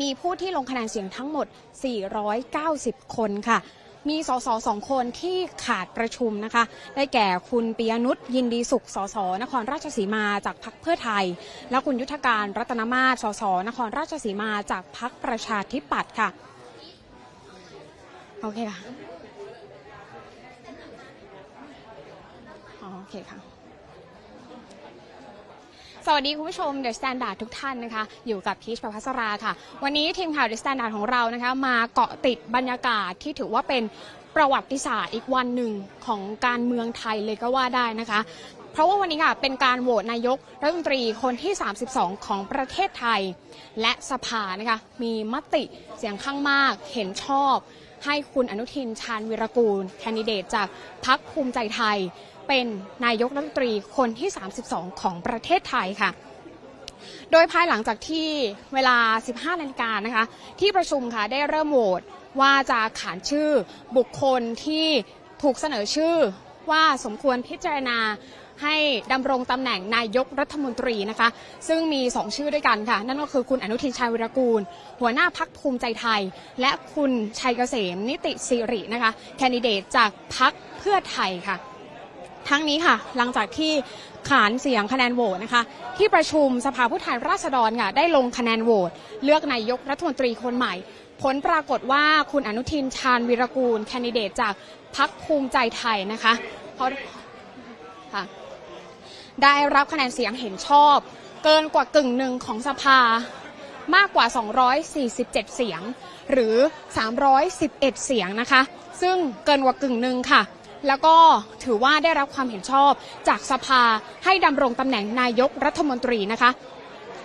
มีผู้ที่ลงคะแนนเสียงทั้งหมด 490 คนค่ะ มีสสสองคนที่ขาดประชุมนะคะ ได้แก่คุณปิยนุชยินดีสุข สส นครราชสีมาจากพักเพื่อไทย และคุณยุทธการรัตนมาศสส นครราชสีมาจากพักประชาธิปัตย์ค่ะ โอเคค่ะอ๋อโอเคค่ะ สวัสดีคุณผู้ชมเดอะสแตนดาร์ดทุกท่านนะคะ อยู่กับพีชประภัสราค่ะ วันนี้ทีมข่าวเดอะสแตนดาร์ดของเรานะคะ มาเกาะติดบรรยากาศที่ถือว่าเป็นประวัติศาสตร์อีกวันหนึ่งของการเมืองไทยเลยก็ว่าได้นะคะ เพราะว่าวันนี้ค่ะเป็นการโหวตนายกรัฐมนตรีคนที่ 32 ของประเทศไทย และสภานะคะมีมติเสียงข้างมากเห็นชอบ ให้คุณอนุทินชาญวิรกูล แคนดิเดตจากพรรคภูมิใจไทย เป็นนายกรัฐมนตรีคนที่ 32 ของประเทศไทยค่ะ โดยภายหลังจากที่เวลา 15 นาฬิกานะคะ ที่ประชุมค่ะได้เริ่มโหวตว่าจะขานชื่อบุคคลที่ถูกเสนอชื่อว่าสมควรพิจารณาให้ดำรงตำแหน่งนายกรัฐมนตรีนะคะ ซึ่งมี 2 ชื่อด้วยกันค่ะ นั่นก็คือคุณอนุทินชาญวิรกูล หัวหน้าพักภูมิใจไทย และคุณชัยเกษมนิติสิรินะคะ แคนดิเดตจากพักเพื่อไทยค่ะ ทั้งนี้ค่ะ หลังจากที่ขานเสียงคะแนนโหวตนะคะ ที่ประชุมสภาผู้แทนราษฎรค่ะได้ลงคะแนนโหวตเลือกนายกรัฐมนตรีคนใหม่ ผลปรากฏว่าคุณอนุทินชาญวิรกูล แคนดิเดตจากพรรคภูมิใจไทยนะคะเขาค่ะได้รับคะแนนเสียงเห็นชอบ เกินกว่ากึ่งหนึ่งของสภามากกว่า 247 เสียง หรือ 311 เสียงนะคะ ซึ่งเกินกว่ากึ่งหนึ่งค่ะ แล้วก็ถือว่าได้รับความเห็นชอบจากสภาให้ดำรงตำแหน่งนายกรัฐมนตรีนะคะ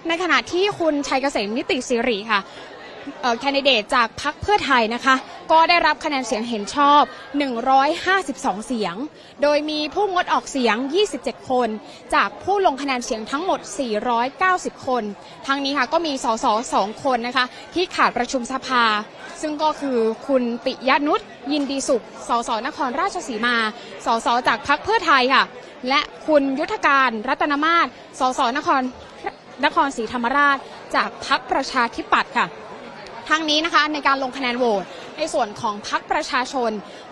ในขณะที่คุณชัยเกษมนิติสิริค่ะ แคนดิเดตจากพรรคเพื่อไทยนะคะ ก็ได้รับคะแนนเสียงเห็นชอบ 152 เสียง โดยมีผู้งดออกเสียง 27 คน จากผู้ลงคะแนนเสียงทั้งหมด 490 คน ทั้งนี้ค่ะก็มีสสสองคนนะคะ ที่ขาดประชุมสภา ซึ่งก็คือคุณปิยนุชยินดีสุข สสนครราชสีมา สสจากพรรคเพื่อไทยค่ะ และคุณยุทธการรัตนมาศสสนครนครศรีธรรมราช จากพรรคประชาธิปัตย์ค่ะ ทั้งนี้นะคะในการลงคะแนนโหวตในส่วนของพรรคประชาชน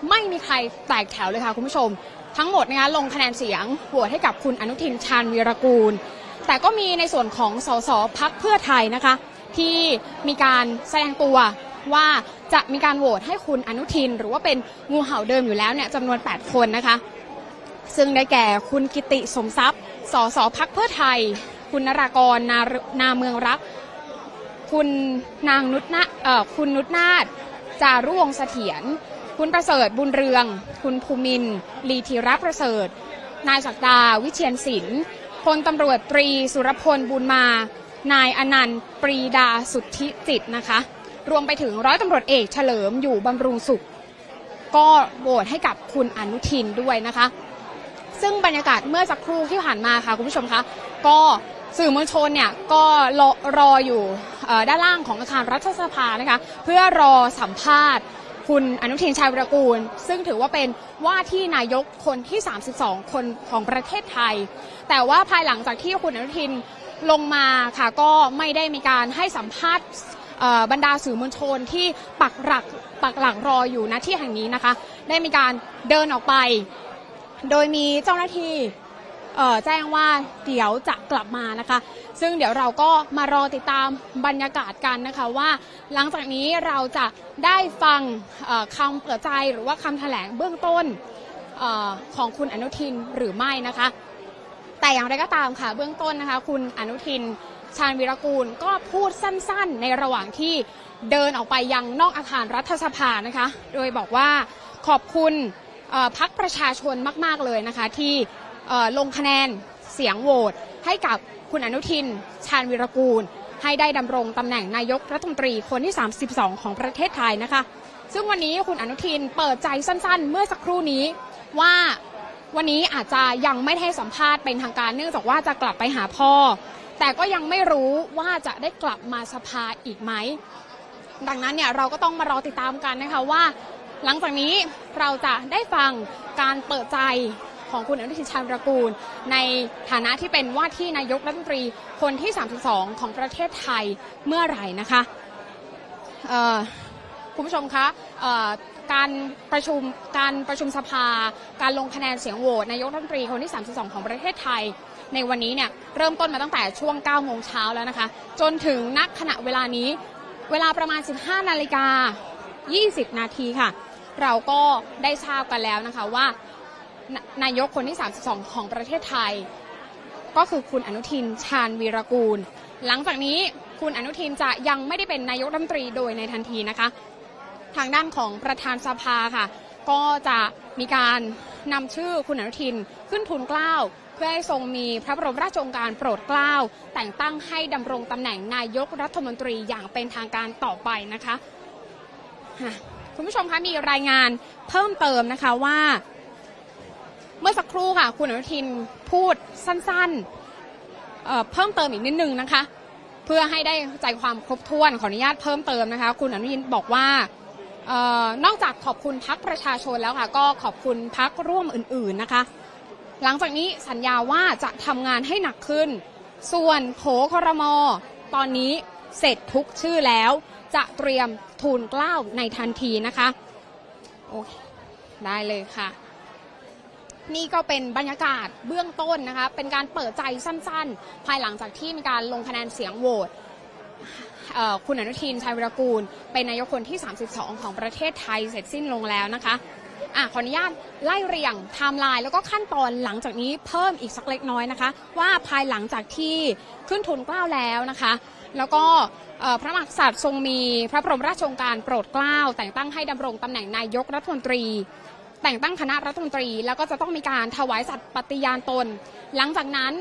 ไม่มีใครแตกแถวเลยค่ะคุณผู้ชม ทั้งหมดนะคะลงคะแนนเสียงโหวตให้กับคุณอนุทินชาญวีรกูล แต่ก็มีในส่วนของสสพักเพื่อไทยนะคะ ที่มีการแสดงตัวว่าจะมีการโหวตให้คุณอนุทิน หรือว่าเป็นงูเห่าเดิมอยู่แล้วเนี่ยจำนวน 8 คนนะคะ ซึ่งได้แก่คุณกิติสมทรัพย์ สสพักเพื่อไทย คุณนรากรนานาเมืองรัก คุณนางนุชนาคุณนุชนาฏจารุวงเสถียรคุณประเสริฐบุญเรือง คุณภูมินลีธีรประเสริฐ นายศักดาวิเชียนศิลป์พลตำรวจตรีสุรพลบุญมา นายอนันต์ปรีดาสุทธิจิตนะคะ รวมไปถึงร้อยตำรวจเอกเฉลิมอยู่บำรุงสุข ก็โหวตให้กับคุณอนุทินด้วยนะคะ ซึ่งบรรยากาศเมื่อสักครู่ที่ผ่านมาค่ะคุณผู้ชมคะก็สื่อมวลชนเนี่ยก็รอรออยู่ ด้านล่างของอาคารรัฐสภานะคะ เพื่อรอสัมภาษณ์ คุณอนุทินชาญวิรากูล ซึ่งถือว่าเป็นว่าที่นายกคนที่ 32 คนของประเทศไทย แต่ว่าภายหลังจากที่คุณอนุทินลงมาค่ะก็ไม่ได้มีการให้สัมภาษณ์บรรดาสื่อมวลชนที่ปักหลักปักหลักรออยู่ณที่แห่งนี้นะคะ ได้มีการเดินออกไป โดยมีเจ้าหน้าที่ แจ้งว่าเดี๋ยวจะกลับมานะคะ ซึ่งเดี๋ยวเราก็มารอติดตามบรรยากาศกันนะคะว่า หลังจากนี้เราจะได้ฟังคำเปิดใจหรือว่าคำแถลงเบื้องต้นออของคุณอนุทินหรือไม่นะคะ แต่อย่างไรก็ตามค่ะเบื้องต้นนะคะ คุณอนุทินชาญวิรกูลก็พูดสั้นๆ ในระหว่างที่เดินออกไปยังนอกอาคารรัฐสภานะคะ โดยบอกว่าขอบคุณพักประชาชนมาก ๆ เลยนะคะที่ ลงคะแนนเสียงโหวตให้กับคุณอนุทิน ชาญวิรกูล ให้ได้ดำรงตำแหน่งนายกรัฐมนตรีคนที่ 32 ของประเทศไทยนะคะ ซึ่งวันนี้คุณอนุทินเปิดใจสั้นๆ เมื่อสักครู่นี้ว่าวันนี้อาจจะยังไม่ให้สัมภาษณ์เป็นทางการเนื่องจากว่าจะกลับไปหาพ่อ แต่ก็ยังไม่รู้ว่าจะได้กลับมาสภาอีกไหม ดังนั้นเนี่ยเราก็ต้องมารอติดตามกันนะคะว่า หลังจากนี้เราจะได้ฟังการเปิดใจ ของคุณอนุทินชาญรกูล ในฐานะที่เป็นว่าที่นายกรัฐมนตรีคนที่ 32 ของประเทศไทยเมื่อไหร่นะคะคุณผู้ชมคะการประชุมการประชุมสภา การลงคะแนนเสียงโหวตนายกรัฐมนตรีคนที่ 32 ของประเทศไทย ในวันนี้เนี่ยเริ่มต้นมาตั้งแต่ช่วง 9 โมงเช้าแล้วนะคะ จนถึงนักขณะเวลานี้ เวลาประมาณ 15 นาฬิกา 20 นาทีค่ะ เราก็ได้ทราบกันแล้วนะคะว่า นายกคนที่ 32 ของประเทศไทย ก็คือคุณอนุทินชาญวีรกูล หลังจากนี้คุณอนุทินจะยังไม่ได้เป็นนายกรัฐมนตรีโดยในทันทีนะคะ ทางด้านของประธานสภาค่ะ ก็จะมีการนำชื่อคุณอนุทินขึ้นทุนเกล้าเพื่อให้ทรงมีพระบรมราชโองการโปรดเกล้าแต่งตั้งให้ดำรงตำแหน่งนายกรัฐมนตรีอย่างเป็นทางการต่อไปนะคะคุณผู้ชมคะมีรายงานเพิ่มเติมนะคะว่า เมื่อสักครู่ค่ะ คุณอนุทินพูดสั้นๆเเพิ่มเติมอีกนิดนึงนะคะ เพื่อให้ได้ใจความครบถ้วนขออนุญาตเพิ่มเติมนะคะ คุณอนุทินบอกว่าออนอกจากขอบคุณพักประชาชนแล้วค่ะ ก็ขอบคุณพักร่วมอื่น ๆนะคะ หลังจากนี้สัญญาว่าจะทำงานให้หนักขึ้น ส่วนโผครมอตอนนี้เสร็จทุกชื่อแล้ว จะเตรียมทูลเกล้าในทันทีนะคะ โอเค ได้เลยค่ะ นี่ก็เป็นบรรยากาศเบื้องต้นนะคะเป็นการเปิดใจสั้นๆ ภายหลังจากที่มีการลงคะแนนเสียงโหวตคุณอนุทินชัยวิรกูล เป็นนายกคนที่ 32 ของประเทศไทยเสร็จสิ้นลงแล้วนะคะอะขออนุญาตไล่เรียงไทม์ไลน์แล้วก็ขั้นตอนหลังจากนี้เพิ่มอีกสักเล็กน้อยนะคะ ว่าภายหลังจากที่ขึ้นทุนกล้าวแล้วนะคะ แล้วก็พระมหากษัตริย์ทรงมีพระบรมราชโองการโปรดเกล้าแต่งตั้งให้ดำรงตำแหน่งนายกรัฐมนตรี แต่งตั้งคณะรัฐมนตรี แล้วก็จะต้องมีการถวายสัตย์ปฏิญาณตน หลังจากนั้น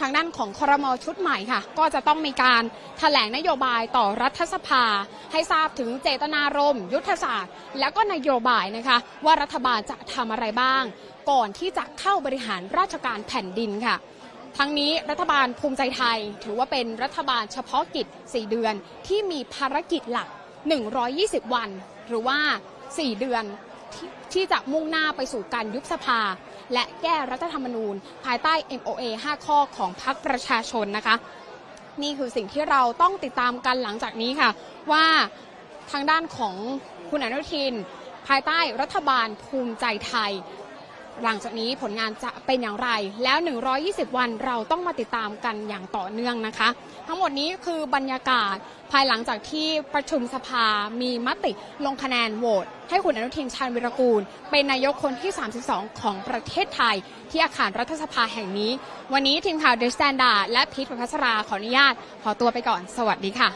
ทางด้านของครมชุดใหม่ค่ะ ก็จะต้องมีการแถลงนโยบายต่อรัฐสภา ให้ทราบถึงเจตนารมณ์ ยุทธศาสตร์ แล้วก็นโยบายนะคะ ว่ารัฐบาลจะทำอะไรบ้าง ก่อนที่จะเข้าบริหารราชการแผ่นดินค่ะ ทั้งนี้รัฐบาลภูมิใจไทย ถือว่าเป็นรัฐบาลเฉพาะกิจ 4 เดือนที่มีภารกิจหลัก 120 วัน หรือว่า 4 เดือน ที่ที่จะมุ่งหน้าไปสู่การยุบสภา และแก้รัฐธรรมนูญ ภายใต้ MOA 5 ข้อของพรรคประชาชนนะคะ นี่คือสิ่งที่เราต้องติดตามกันหลังจากนี้ค่ะ ว่าทางด้านของคุณอนุทิน ภายใต้รัฐบาลภูมิใจไทย หลังจากนี้ผลงานจะเป็นอย่างไร แล้ว 120 วันเราต้องมาติดตามกันอย่างต่อเนื่องนะคะ ทั้งหมดนี้คือบรรยากาศภายหลังจากที่ประชุมสภามีมติลงคะแนนโหวตให้คุณอนุทินชาญวิรกูล เป็นนายกคนที่ 32 ของประเทศไทย ที่อาคารรัฐสภาแห่งนี้ วันนี้ทีมข่าวเดอะสแตนดาร์ดและพีทประพัสราขออนุญาต ขอตัวไปก่อน สวัสดีค่ะ